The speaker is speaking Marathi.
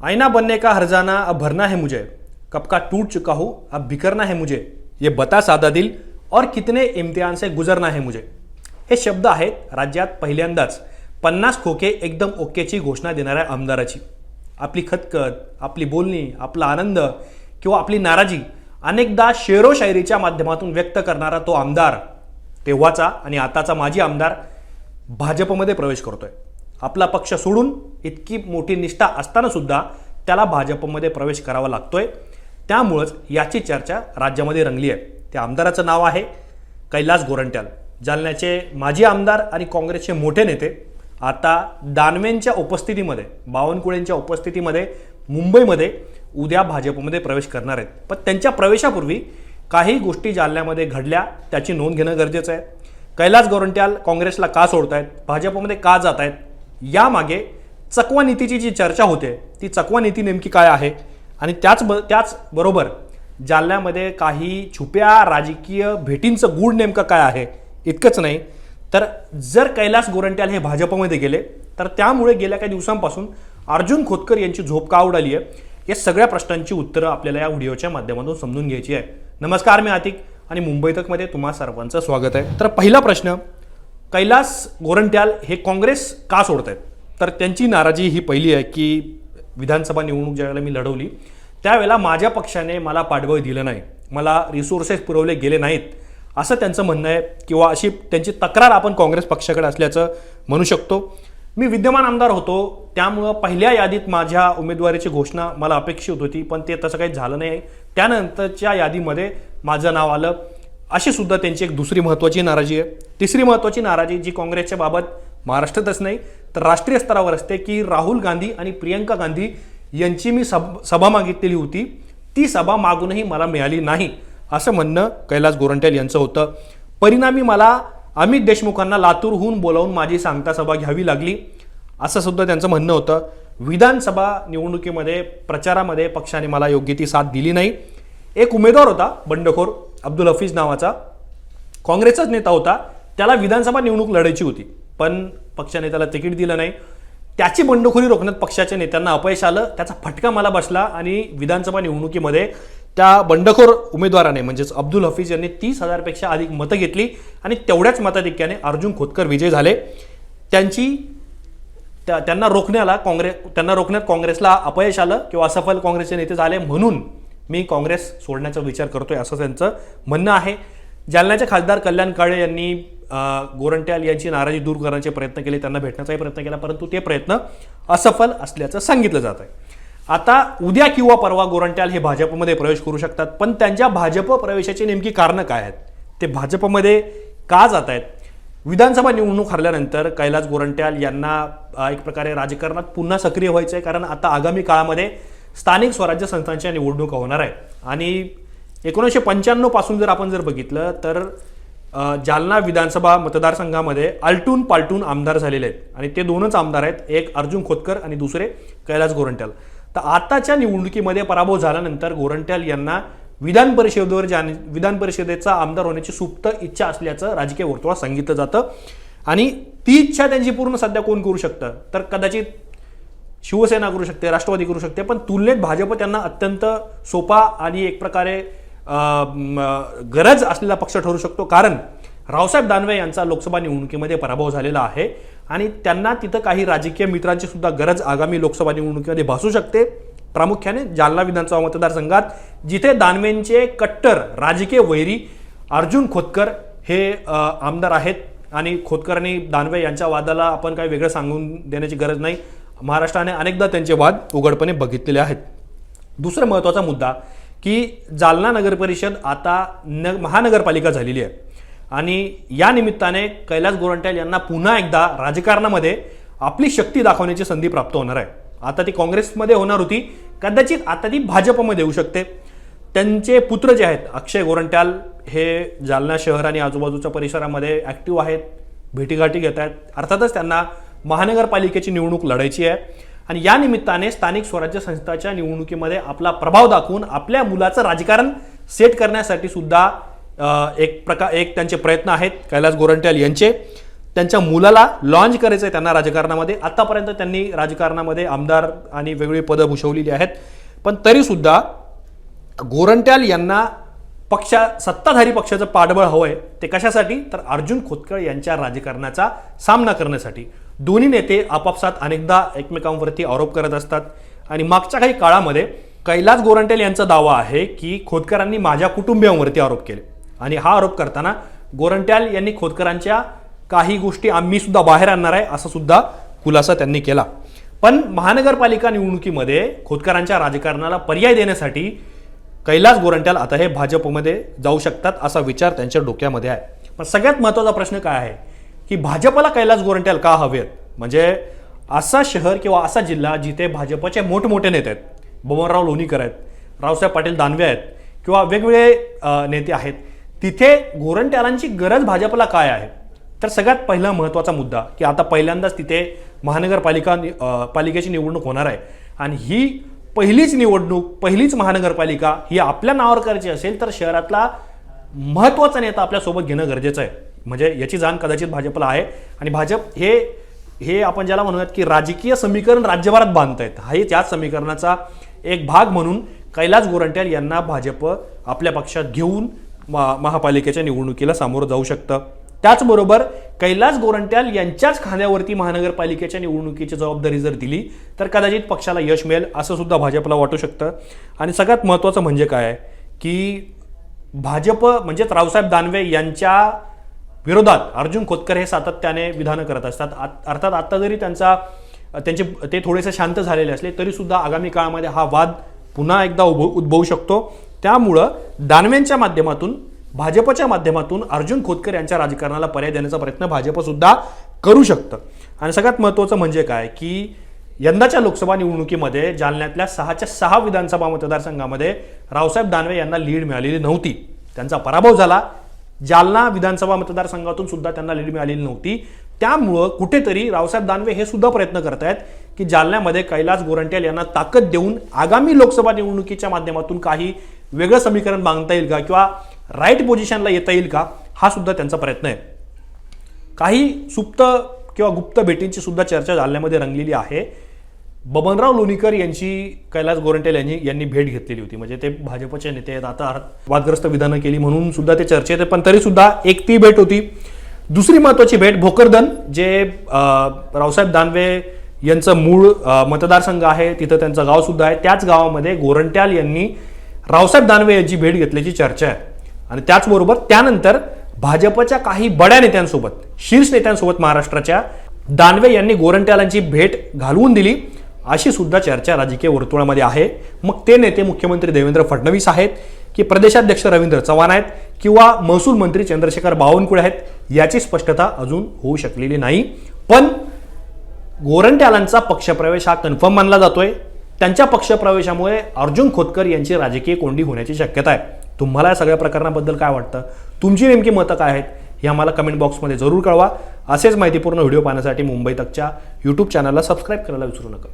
आईना बनने का हरजाना अब भरना है मुझे। कब का टूट चुका हूं अब बिखरना है मुझे। ये बता साधा दिल और कितने इम्तिहान से गुजरना है मुझे। हे शब्द आहेत राज्यात पहिल्यांदाच पन्नास खोके एकदम ओकेची घोषणा देणाऱ्या आमदाराची। आपली खतखत आपली बोलणी आपला आनंद किंवा आपली नाराजी अनेकदा शेरो शायरीच्या माध्यमातून व्यक्त करणारा तो आमदार तेव्हाचा आणि आताचा माजी आमदार भाजपमध्ये प्रवेश करतोय. आपला पक्ष सोडून इतकी मोठी निष्ठा असतानासुद्धा त्याला भाजपमध्ये प्रवेश करावा लागतोय. त्यामुळंच याची चर्चा राज्यामध्ये रंगली आहे. त्या आमदाराचं नाव आहे कैलास गोरंट्याल. जालन्याचे माजी आमदार आणि काँग्रेसचे मोठे नेते आता दानवेंच्या उपस्थितीमध्ये बावनकुळेंच्या उपस्थितीमध्ये मुंबईमध्ये उद्या भाजपमध्ये प्रवेश करणार आहेत. पण त्यांच्या प्रवेशापूर्वी काही गोष्टी जालन्यामध्ये घडल्या त्याची नोंद घेणं गरजेचं आहे. कैलास गोरंट्याल काँग्रेसला का सोडतायत? भाजपमध्ये का जात आहेत यामागे चकवा नीतीची जी चर्चा होते ती चकवा नीती नेमकी काय आहे? आणि त्याच ब त्याचबरोबर जालन्यामध्ये काही छुप्या राजकीय भेटींचं गूढ नेमकं काय आहे इतकंच नाही. तर जर कैलास गोरंट्याल हे भाजपमध्ये गेले तर त्यामुळे गेल्या काही दिवसांपासून अर्जुन खोतकर यांची झोप का उडाली आहे? या सगळ्या प्रश्नांची उत्तरं आपल्याला या व्हिडिओच्या माध्यमातून समजून घ्यायची आहे. नमस्कार मी आतिक आणि मुंबई तकमध्ये तुम्हा सर्वांचं स्वागत आहे. तर पहिला प्रश्न कैलास गोरंट्याल हे काँग्रेस का सोडत आहेत तर त्यांची नाराजी ही पहिली आहे की विधानसभा निवडणूक ज्यावेळेला मी लढवली त्यावेळेला माझ्या पक्षाने मला पाठबळ दिलं नाही. मला रिसोर्सेस पुरवले गेले नाहीत असं त्यांचं म्हणणं आहे किंवा अशी त्यांची तक्रार आपण काँग्रेस पक्षाकडे असल्याचं म्हणू शकतो. मी विद्यमान आमदार होतो त्यामुळं पहिल्या यादीत माझ्या उमेदवारीची घोषणा मला अपेक्षित होती पण ते तसं काही झालं नाही. त्यानंतरच्या यादीमध्ये माझं नाव आलं. अशी सुद्धा त्यांची एक दुसरी महत्त्वाची नाराजी आहे. तिसरी महत्त्वाची नाराजी जी काँग्रेसच्या बाबत महाराष्ट्रातच नाही तर राष्ट्रीय स्तरावर असते की राहुल गांधी आणि प्रियंका गांधी यांची मी सब सभा मागितलेली होती. ती सभा मागूनही मला मिळाली नाही असं म्हणणं कैलास गोरंट्याल यांचं होतं. परिणामी मला अमित देशमुखांना लातूरहून बोलावून माझी सांगता सभा घ्यावी लागली असं सुद्धा त्यांचं म्हणणं होतं. विधानसभा निवडणुकीमध्ये प्रचारामध्ये पक्षाने मला योग्य ती साथ दिली नाही. एक उमेदवार होता बंडखोर. अब्दुल हफीज नावाचा काँग्रेसचाच नेता होता. त्याला विधानसभा निवडणूक लढायची होती. पण पक्षाने त्याला तिकीट दिलं नाही. त्याची बंडखोरी रोखण्यात पक्षाच्या नेत्यांना अपयश आलं. त्याचा फटका मला बसला आणि विधानसभा निवडणुकीमध्ये त्या बंडखोर उमेदवाराने म्हणजेच अब्दुल हफीज यांनी तीस हजारपेक्षा अधिक मतं घेतली आणि तेवढ्याच मताधिक्याने अर्जुन खोतकर विजय झाले. त्यांची त्या त्यांना रोखण्याला काँग्रेस त्यांना रोखण्यात काँग्रेसला अपयश आलं किंवा असफल काँग्रेसचे नेते झाले म्हणून मी काँग्रेस सोडण्याचा विचार करतोय असं त्यांचं म्हणणं आहे. जालन्याचे खासदार कल्याण काळे यांनी गोरंट्याल यांची नाराजी दूर करण्याचे प्रयत्न केले त्यांना भेटण्याचाही प्रयत्न केला परंतु ते प्रयत्न असफल असल्याचं सांगितलं जात आहे. आता उद्या किंवा परवा गोरंट्याल हे भाजपमध्ये प्रवेश करू शकतात पण त्यांच्या भाजप प्रवेशाची नेमकी कारणं काय आहेत? ते भाजपमध्ये का जात आहेत? विधानसभा निवडणूक हरल्यानंतर कैलास गोरंट्याल यांना एक प्रकारे राजकारणात पुन्हा सक्रिय व्हायचं आहे कारण आता आगामी काळामध्ये स्थानिक स्वराज्य संस्थांच्या निवडणुका होणार आहे आणि एकोणीसशे पंच्याण्णवपासून जर आपण जर बघितलं तर जालना विधानसभा मतदारसंघामध्ये आलटून पालटून आमदार झालेले आहेत. आणि ते दोनच आमदार आहेत एक अर्जुन खोतकर आणि दुसरे कैलास गोरंट्याल. तर आताच्या निवडणुकीमध्ये पराभव झाल्यानंतर गोरंट्याल यांना विधान परिषदेवर जाणे विधान परिषदेचा आमदार होण्याची सुप्त इच्छा असल्याचं राजकीय वर्तुळात सांगितलं जातं. आणि ती इच्छा त्यांची पूर्ण सध्या कोण करू शकतं? तर कदाचित शिवसेना करू शकते राष्ट्रवादी करू शकते पण तुलनेत भाजप त्यांना अत्यंत सोपा आणि एक प्रकारे गरज असलेला पक्ष ठरू शकतो. कारण रावसाहेब दानवे यांचा लोकसभा निवडणुकीमध्ये पराभव झालेला आहे आणि त्यांना तिथं काही राजकीय मित्रांची सुद्धा गरज आगामी लोकसभा निवडणुकीमध्ये भासू शकते. प्रामुख्याने जालना विधानसभा मतदारसंघात जिथे दानवेंचे कट्टर राजकीय वैरी अर्जुन खोतकर हे आमदार आहेत आणि खोतकर आणि दानवे यांच्या वादाला आपण काही वेगळं सांगून देण्याची गरज नाही. महाराष्ट्राने अनेकदा त्यांचे वाद उघडपणे बघितलेले आहेत. दुसरा महत्त्वाचा मुद्दा की जालना नगर परिषद आता न महानगरपालिका झालेली आहे. आणि या निमित्ताने कैलास गोरंट्याल यांना पुन्हा एकदा राजकारणामध्ये आपली शक्ती दाखवण्याची संधी प्राप्त होणार आहे. आता ती काँग्रेसमध्ये होणार होती. कदाचित आता ती भाजपमध्ये येऊ शकते. त्यांचे पुत्र जे आहेत अक्षय गोरंट्याल हे जालना शहर आणि आजूबाजूच्या परिसरामध्ये ॲक्टिव्ह आहेत भेटीगाठी घेत आहेत. अर्थातच त्यांना महानगरपालिकेची निवडणूक लढायची आहे. आणि या निमित्ताने स्थानिक स्वराज्य संस्थाच्या निवडणुकीमध्ये आपला प्रभाव दाखवून आपल्या मुलाचं राजकारण सेट करण्यासाठी सुद्धा एक प्रकार एक त्यांचे प्रयत्न आहेत. कैलास गोरंट्याल यांचे. त्यांच्या मुलाला लॉन्च करायचं आहे त्यांना राजकारणामध्ये. आतापर्यंत त्यांनी राजकारणामध्ये आमदार आणि वेगवेगळी पदं भूषवलेली आहेत. पण तरीसुद्धा गोरंट्याल यांना पक्षा सत्ताधारी पक्षाचं पाठबळ हवं आहे ते कशासाठी? तर अर्जुन खोतकर यांच्या राजकारणाचा सामना करण्यासाठी. दोन्ही नेते आपापसात अनेकदा एकमेकांवरती आरोप करत असतात. आणि मागच्या काही काळामध्ये कैलास गोरंटेल यांचा दावा आहे की खोतकरांनी माझ्या कुटुंबियांवरती आरोप केले. आणि हा आरोप करताना गोरंट्याल यांनी खोतकरांच्या काही गोष्टी आम्ही सुद्धा बाहेर आणणार आहे असा सुद्धा खुलासा त्यांनी केला. पण महानगरपालिका निवडणुकीमध्ये खोतकरांच्या राजकारणाला पर्याय देण्यासाठी कैलास गोरंट्याल आता हे भाजपमध्ये जाऊ शकतात असा विचार त्यांच्या डोक्यामध्ये आहे. पण सगळ्यात महत्त्वाचा प्रश्न काय आहे? की भाजपला कैलास गोरंट्याल का हवेत? म्हणजे असा शहर किंवा असा जिल्हा जिथे भाजपचे मोठमोठे नेते आहेत बबनराव लोणीकर आहेत रावसाहेब पाटील दानवे आहेत किंवा वेगवेगळे नेते आहेत तिथे गोरंट्यालांची गरज भाजपला काय आहे? तर सगळ्यात पहिला महत्त्वाचा मुद्दा की आता पहिल्यांदाच तिथे महानगरपालिका पालिकेची निवडणूक होणार आहे. आणि ही पहिलीच निवडणूक पहिलीच महानगरपालिका ही आपल्या नावावर करायची असेल तर शहरातला महत्त्वाचा नेता आपल्यासोबत घेणं गरजेचं आहे. म्हणजे याची जाण कदाचित भाजपला आहे. आणि भाजप हे हे आपण ज्याला म्हणूयात की राजकीय समीकरण राज्यभरात बांधतायत. हा त्याच समीकरणाचा एक भाग म्हणून कैलास गोरंट्याल यांना भाजप आपल्या पक्षात घेऊन महापालिकेच्या निवडणुकीला सामोरं जाऊ शकतं. त्याचबरोबर कैलास गोरंट्याल यांच्याच खांद्यावरती महानगरपालिकेच्या निवडणुकीची जबाबदारी जर दिली तर कदाचित पक्षाला यश मिळेल असं सुद्धा भाजपला वाटू शकतं. आणि सगळ्यात महत्त्वाचं म्हणजे काय? आहे की भाजप म्हणजेच रावसाहेब दानवे यांच्या विरोधात अर्जुन खोतकर हे सातत्याने विधानं करत असतात. आत- अर्थात आत्ता जरी त्यांचा त्यांचे ते थोडेसे शांत झालेले असले तरीसुद्धा आगामी काळामध्ये हा वाद पुन्हा एकदा उभ उद्भवू शकतो. त्यामुळं दानवेंच्या माध्यमातून भाजपच्या माध्यमातून अर्जुन खोतकर यांच्या राजकारणाला पर्याय देण्याचा प्रयत्न भाजपसुद्धा करू शकतं. आणि सगळ्यात महत्त्वाचं म्हणजे काय? की यंदाच्या लोकसभा निवडणुकीमध्ये जालन्यातल्या सहाच्या सहा विधानसभा मतदारसंघामध्ये रावसाहेब दानवे यांना लीड मिळालेली नव्हती. त्यांचा पराभव झाला. जालना विधानसभा मतदारसंघातून सुद्धा त्यांना लीड मिळालेली नव्हती. त्यामुळं कुठेतरी रावसाहेब दानवे हे सुद्धा प्रयत्न करत आहेत की जालन्यामध्ये कैलास गोरंट्याल यांना ताकद देऊन आगामी लोकसभा निवडणुकीच्या माध्यमातून काही वेगळं समीकरण बांधता येईल का किंवा राईट पोझिशनला येता येईल का हा सुद्धा त्यांचा प्रयत्न आहे. काही सुप्त किंवा गुप्त भेटींची सुद्धा चर्चा जालन्यामध्ये रंगलेली आहे. बबनराव लोणीकर यांची कैलास गोरंट्याल यांनी यांनी भेट घेतलेली होती. म्हणजे ते भाजपचे नेते आहेत. आता वादग्रस्त विधानं केली म्हणून सुद्धा ते चर्चेत आहे पण तरी सुद्धा एक ती भेट होती. दुसरी महत्वाची भेट भोकरदन जे रावसाहेब दानवे यांचं मूळ मतदारसंघ आहे. तिथं त्यांचं गाव सुद्धा आहे. त्याच गावामध्ये गोरंट्याल यांनी रावसाहेब दानवे यांची भेट घेतल्याची चर्चा आहे. आणि त्याचबरोबर त्यानंतर भाजपच्या काही बड्या नेत्यांसोबत शीर्ष नेत्यांसोबत महाराष्ट्राच्या दानवे यांनी गोरंट्यालांची भेट घालवून दिली. अशी सुद्धा चर्चा राजकीय वर्तुळामध्ये आहे. मग ते नेते मुख्यमंत्री देवेंद्र फडणवीस आहेत की प्रदेशाध्यक्ष रवींद्र चव्हाण आहेत किंवा महसूल मंत्री चंद्रशेखर बावनकुळे आहेत याची स्पष्टता अजून होऊ शकलेली नाही. पण गोरंट्यालांचा पक्षप्रवेश हा कन्फर्म मानला जातोय. त्यांच्या पक्षप्रवेशामुळे अर्जुन खोतकर यांची राजकीय कोंडी होण्याची शक्यता आहे. तुम्हाला या सगळ्या प्रकरणाबद्दल काय वाटतं? तुमची नेमकी मतं काय आहेत? हे आम्हाला कमेंट बॉक्समध्ये जरूर कळवा. असेच माहितीपूर्ण व्हिडिओ पाहण्यासाठी मुंबई तकच्या यूट्यूब चॅनलला सबस्क्राईब करायला विसरू नका.